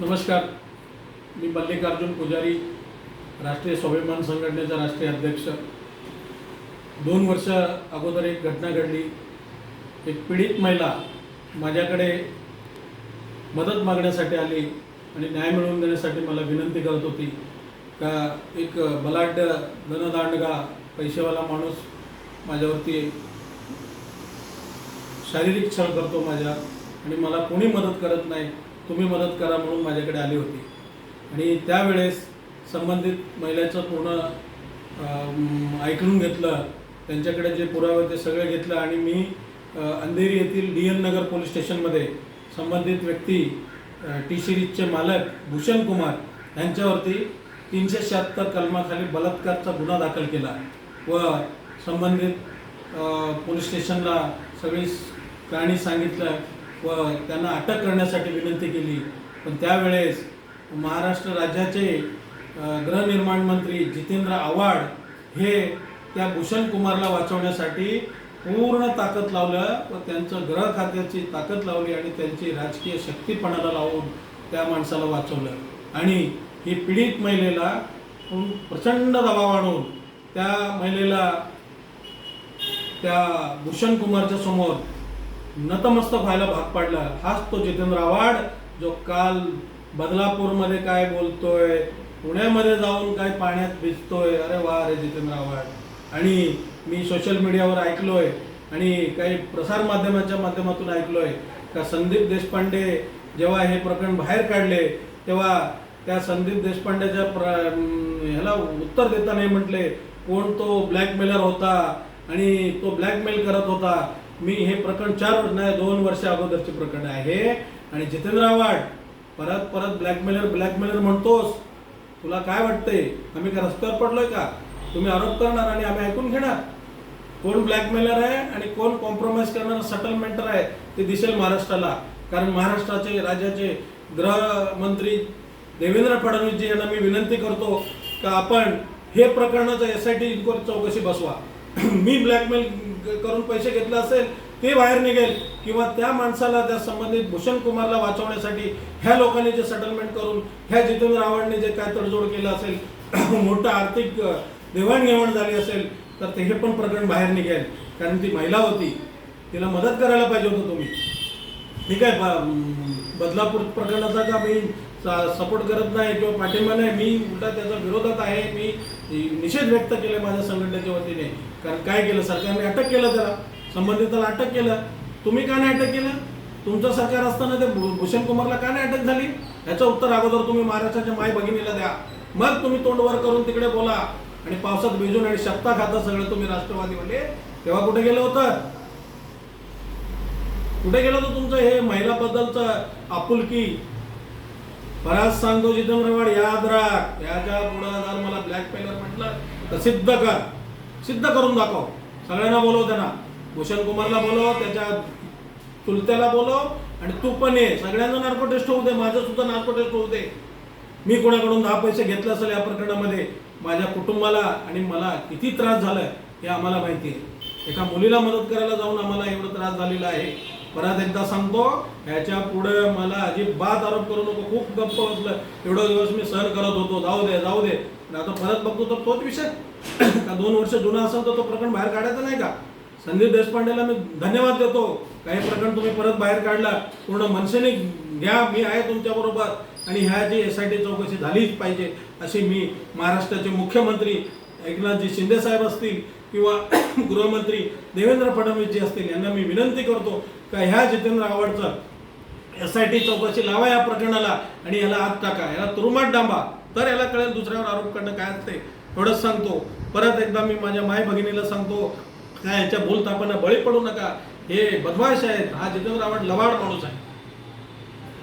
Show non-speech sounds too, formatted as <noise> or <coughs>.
नमस्कार. मी मल्लिकार्जुन पुजारी राष्ट्रीय स्वाभिमान संघटनेचा राष्ट्रीय अध्यक्ष. दोन वर्ष अगोदर एक घटना घडली. एक पीडित महिला माझ्याकडे मदत मागण्यासाठी आली आणि न्याय मिळवून देण्यासाठी मला विनंती करत होती. का एक बलाढ्य धनदांडगा पैसेवाला माणूस माझ्यावरती शारीरिक छळ करतो माझ्या आणि मला कोणी मदत करत नाही? तुम्ही मदत करा म्हणून माझ्याकडे आली होती. आणि त्यावेळेस संबंधित महिलेचं पूर्ण ऐकून घेतलं त्यांच्याकडे जे पुरावे ते सगळे घेतलं आणि मी अंधेरी येथील डी एन नगर पोलीस स्टेशनमध्ये संबंधित व्यक्ती टी सिरीजचे मालक भूषण कुमार यांच्यावरती तीनशे शहात्तर कलमाखाली बलात्कारचा गुन्हा दाखल केला व संबंधित पोलीस स्टेशनला सगळी कहाणी सांगितलं व त्यांना अटक करण्यासाठी विनंती केली. पण त्यावेळेस महाराष्ट्र राज्याचे गृहनिर्माण मंत्री जितेंद्र आव्हाड हे त्या भूषण कुमारला वाचवण्यासाठी पूर्ण ताकद लावलं व त्यांचं ग्रह खात्याची ताकद लावली आणि त्यांची राजकीय शक्तीपणाला लावून त्या माणसाला वाचवलं. आणि ही पीडित महिलेला प्रचंड दबाव आणून त्या महिलेला त्या भूषण कुमारच्या समोर नतमस्तक व्हायला भाग पाडला. हाच तो जितेंद्र आव्हाड जो काल बदलापूरमध्ये काय बोलतोय पुण्यामध्ये जाऊन काय पाण्यात भिजतोय अरे वा रे जितेंद्र आव्हाड. आणि मी सोशल मीडियावर ऐकलोय आणि काही प्रसारमाध्यमाच्या माध्यमातून ऐकलोय का संदीप देशपांडे जेव्हा हे प्रकरण बाहेर काढले तेव्हा त्या संदीप देशपांडेच्या प्र ह्याला उत्तर देता नाही म्हटले कोण तो ब्लॅकमेलर होता? आणि तो ब्लॅकमेल करत होता. मी हे प्रकरण चार नाही दोन वर्ष अगोदरचे प्रकरण आहे. आणि जितेंद्र आव्हाड परत परत ब्लॅकमेलर ब्लॅकमेलर म्हणतोस. तुला काय वाटतंय? आम्ही का रस्त्यावर पडलोय का? तुम्ही आरोप करणार आणि आम्ही ऐकून घेणार. कोण ब्लॅकमेलर आहे आणि कोण कॉम्प्रोमाइज करणार सेटलमेंटर आहे ते दिसेल महाराष्ट्राला. कारण महाराष्ट्राचे राज्याचे गृहमंत्री देवेंद्र फडणवीसजी यांना मी विनंती करतो का आपण हे प्रकरणाचं एस आय टी इन्क्वायरी चौकशी बसवा. <clears throat> मी ब्लॅकमेल करून पैसे घेतले असेल ते बाहेर निघेल. किंवा त्या माणसाला त्या संबंधित भूषण कुमारला वाचवण्यासाठी ह्या लोकांनी जे सेटलमेंट करून ह्या जितेंद्र आव्हाडने जे काय तडजोड केलं असेल <clears throat> मोठं आर्थिक देवाणघेवाण झाली असेल तर ते हे पण प्रकरण बाहेर निघेल. कारण ती महिला होती. तिला मदत करायला पाहिजे होतं तुम्ही. ठीक आहे बदलापूर प्रकरणाचा का मी सपोर्ट करत नाही किंवा पाठिंबा नाही मी उलटा त्याच्या विरोधात आहे. मी निषेध व्यक्त केला माझ्या संघटनेच्या वतीने. कारण काय केलं? सरकारने अटक केलं त्याला. संबंधिताला अटक केलं. तुम्ही का नाही अटक केलं? तुमचं सरकार असताना ते भूषण कुमारला का नाही अटक झाली? याचं उत्तर अगोदर तुम्ही महाराष्ट्राच्या माय भगिनीला द्या. मग तुम्ही तोंड वर करून तिकडे बोला. आणि पावसात भिजून आणि शब्दा खाता सगळं तुम्ही राष्ट्रवादीवाले तेव्हा कुठे गेलं होतं? कुठे गेलं होतं तुमचं हे महिलाबद्दलचं आपुलकी? परत सांगतो जितेंद्रवाड याद राख. याच्यापुढे जर मला ब्लॅकमेलर म्हटलं तर सिद्ध कर. सिद्ध करून दाखव. सगळ्यांना बोलव त्यांना. भूषण कुमारला बोलव त्याच्या चुलत्याला बोलव आणि तू पण ये. सगळ्यांना नार्को टेस्ट होऊ दे. माझं सुद्धा नार्को टेस्ट होऊ दे. मी कोणाकडून दहा पैसे घेतले असेल या प्रकरणामध्ये? माझ्या कुटुंबाला आणि मला किती त्रास झालाय हे आम्हाला माहिती आहे. एका मुलीला मदत करायला जाऊन आम्हाला एवढा त्रास झालेला आहे. परत एकदा सांगतो ह्याच्या पुढे मला अजिबात आरोप करू नको खूप गप्प बसलं एवढा दिवस मी सहन करत होतो. जाऊ दे जाऊ दे. आता परत बघतो तर तोच विषय. <coughs> का दोन वर्ष जुना असेल तर तो प्रकरण बाहेर काढायचा नाही का? संदीप देशपांडेला मी धन्यवाद देतो. काही प्रकरण तुम्ही परत बाहेर काढला पूर्ण मनसेने घ्या. मी आहे तुमच्याबरोबर आणि ह्याची एस आय टी चौकशी झालीच पाहिजे अशी मी महाराष्ट्राचे मुख्यमंत्री एकनाथजी शिंदे साहेब असतील किंवा <coughs> गृहमंत्री देवेंद्र फडणवीसजी असतील यांना मी विनंती करतो का ह्या जितेंद्र आव्हाडचं एस आय टी चौकशी लावा या प्रकरणाला आणि याला आत टाका. याला तुरुमात डांबा. तर याला कळेल दुसऱ्यावर आरोप करणं काय असते. एवढंच सांगतो. परत एकदा मी माझ्या माय भगिनीला सांगतो काय याच्या बोलतापांना बळी पडू नका. हे बदमाश आहेत. हा जितेंद्र आव्हाड लवाड माणूस आहे.